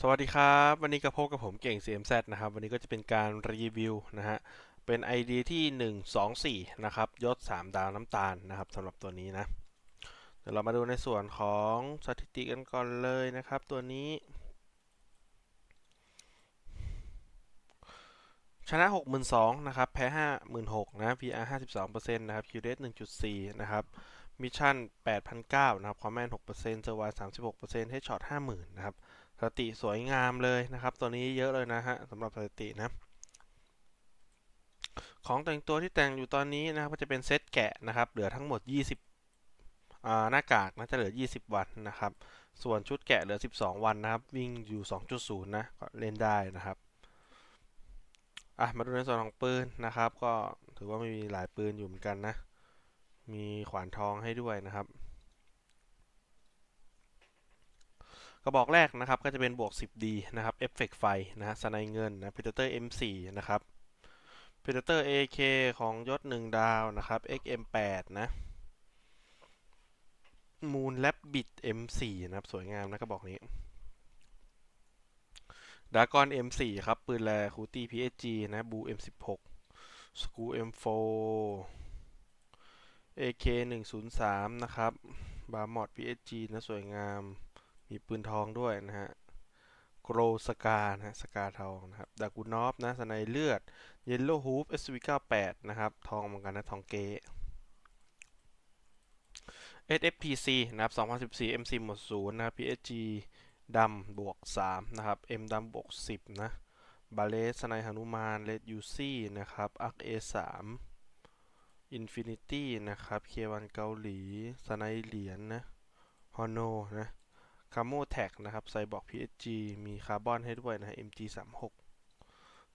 สวัสดีครับ วันนี้ก็พบกับผมเก่ง CMZ นะครับ วันนี้ก็จะเป็นการรีวิวนะฮะ เป็น ID ที่ 124 นะครับ ยศ 3 ดาวน้ำตาลนะครับสำหรับตัวนี้นะ เดี๋ยวเรามาดูในส่วนของสถิติกันก่อนเลยนะครับ ตัวนี้ ชนะ 62,000นะครับ แพ้ 56,000นะ VR 52%นะครับ Q rate 1.4 นะครับ มิชชั่น 8,900 นะครับ ความแม่น 6%เซอร์ไว36%ให้ช็อต 50,000 นะครับสถิติสวยงามเลยนะครับ ตัวนี้เยอะเลยนะฮะสำหรับสถิตินะ ของแต่งตัวที่แต่งอยู่ตอนนี้นะครับ ก็จะเป็นเซตแกะนะครับ เหลือทั้งหมด 20อ่าหน้ากากนะจะเหลือ 20 วันนะครับ ส่วนชุดแกะเหลือ 12 วันนะครับ วิ่งอยู่ 2.0 นะก็เล่นได้นะครับอะมาดูในส่วนของปืนนะครับ ก็ถือว่ามีหลายปืนอยู่เหมือนกันนะ มีขวานทองให้ด้วยนะครับ กระบอกแรกนะครับก็จะเป็นบวก 10D นะครับเอฟเฟกไฟนะฮะสไนเงินนะ Predator M4 นะครับ Predator AK ของยศ 1 ดาวนะครับ XM8 นะ Moon Rabbit M4 นะครับ สวยงามนะกระบอกนี้ดากอน M4 ครับ ปืนแรคูตี้ PSG นะบู M16 สกู M4 AK 103 นะครับ บาร์มอด PSG นะ สวยงาม มีปืนทองด้วยนะฮะ โกรสกา นะฮะ สกาทองนะครับ ดากูนอฟนะ สไนเลือด เยลโล่ฮูฟ SV98 นะครับ ทองเหมือนกันนะ ทองเก SFPC นะครับ 2014 MC หมดศูนย์นะครับ PSG ดำบวก 3 นะครับ M ดำบวก 10 นะ บาเลสไนฮานุมาน เลดยูซี่ นะครับ อัก A3 Infinity นะครับ K1 เกาหลีสไนเหรียญนะฮอนโนนะคาโมแท็กนะครับไซบอร์ก PSG มีคาร์บอนให้ด้วยนะ MG36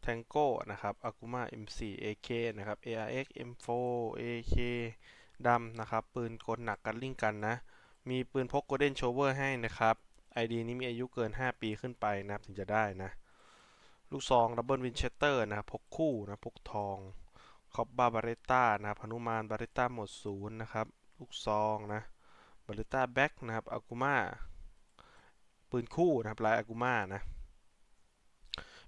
Tango นะครับ Akuma M4 AK นะครับ ARX M4 AK ดำนะครับ ปืนกลหนักกันลิงกันนะ มีปืนพก Golden Shower ให้นะครับ ID นี้มีอายุเกิน 5 ปีขึ้นไปนะครับ ถึงจะได้นะ ลูกซองดับเบิลวินเชสเตอร์นะพกคู่นะ พกทอง คอบบาบาเรต้านะพนุมานบาเรต้าหมดศูนย์นะครับ ลูกซองนะบาเรต้าแบ็กนะครับอากุมาปืนคู่นะครับลายอากุมานะ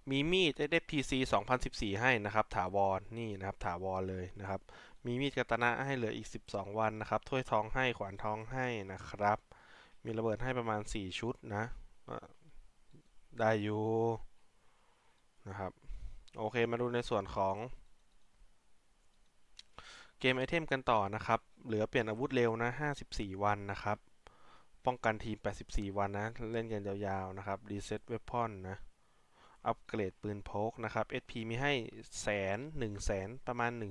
มีมีด SFPC 2014 ให้นะครับ ถาวรนี่นะครับ ถาวรเลยนะครับ มีมีดกาตนะให้เหลืออีก 12 วันนะครับ ถ้วยทองให้ขวานทองให้นะครับ มีระเบิดให้ประมาณ 4 ชุดนะ ได้อยู่นะครับ โอเคมาดูในส่วนของ เกมไอเทมกันต่อนะครับ เหลือเปลี่ยนอาวุธเร็วนะ 54 วันนะครับ ป้องกันทีม 84 วันนะ เล่นกันยาวๆนะครับ รีเซ็ตเวพอนนะ อัปเกรดปืนพกนะครับ SP มีให้แสนหนึ่งแสนประมาณ 1 9 0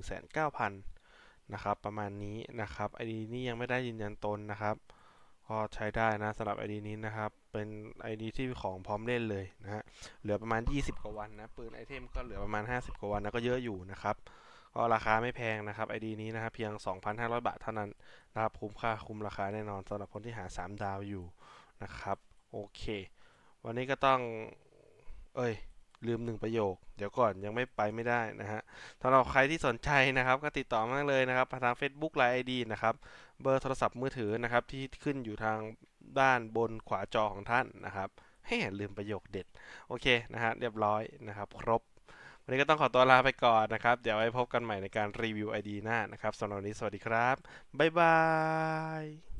0 0นะครับ ประมาณนี้นะครับ ID นี้ยังไม่ได้ยืนยันตนนะครับ ก็ใช้ได้นะสำหรับ ID นี้นะครับ เป็น ID ที่ของพร้อมเล่นเลยนะฮะ เหลือประมาณ 20 กว่าวันนะ ปืนไอเทมก็เหลือประมาณ 50 กว่าวันนะ ก็เยอะอยู่นะครับ ก็ราคาไม่แพงนะครับ ID นี้นะครับเพียง 2,500 บาทเท่านั้นนะครับคุ้มค่าคุ้มราคาแน่นอนสำหรับคนที่หา 3 ดาวอยู่นะครับ โอเค วันนี้ก็ต้อง เอ้ยลืมหนึ่งประโยค เดี๋ยวก่อนยังไม่ไปไม่ได้นะฮะสำหรับใครที่สนใจนะครับ ก็ติดต่อมาเลยนะครับทาง Facebook ไลน์ไอดีนะครับ เบอร์โทรศัพท์มือถือนะครับ ที่ขึ้นอยู่ทางด้านบนขวาจอของท่านนะครับให้ลืมประโยคเด็ด โอเคนะฮะเรียบร้อยนะครับ ครบ วันนี้ก็ต้องขอตัวลาไปก่อนนะครับ เดี๋ยวไว้พบกันใหม่ในการรีวิวไอดีหน้านะครับสำหรับวันนี้สวัสดีครับ บ๊ายบาย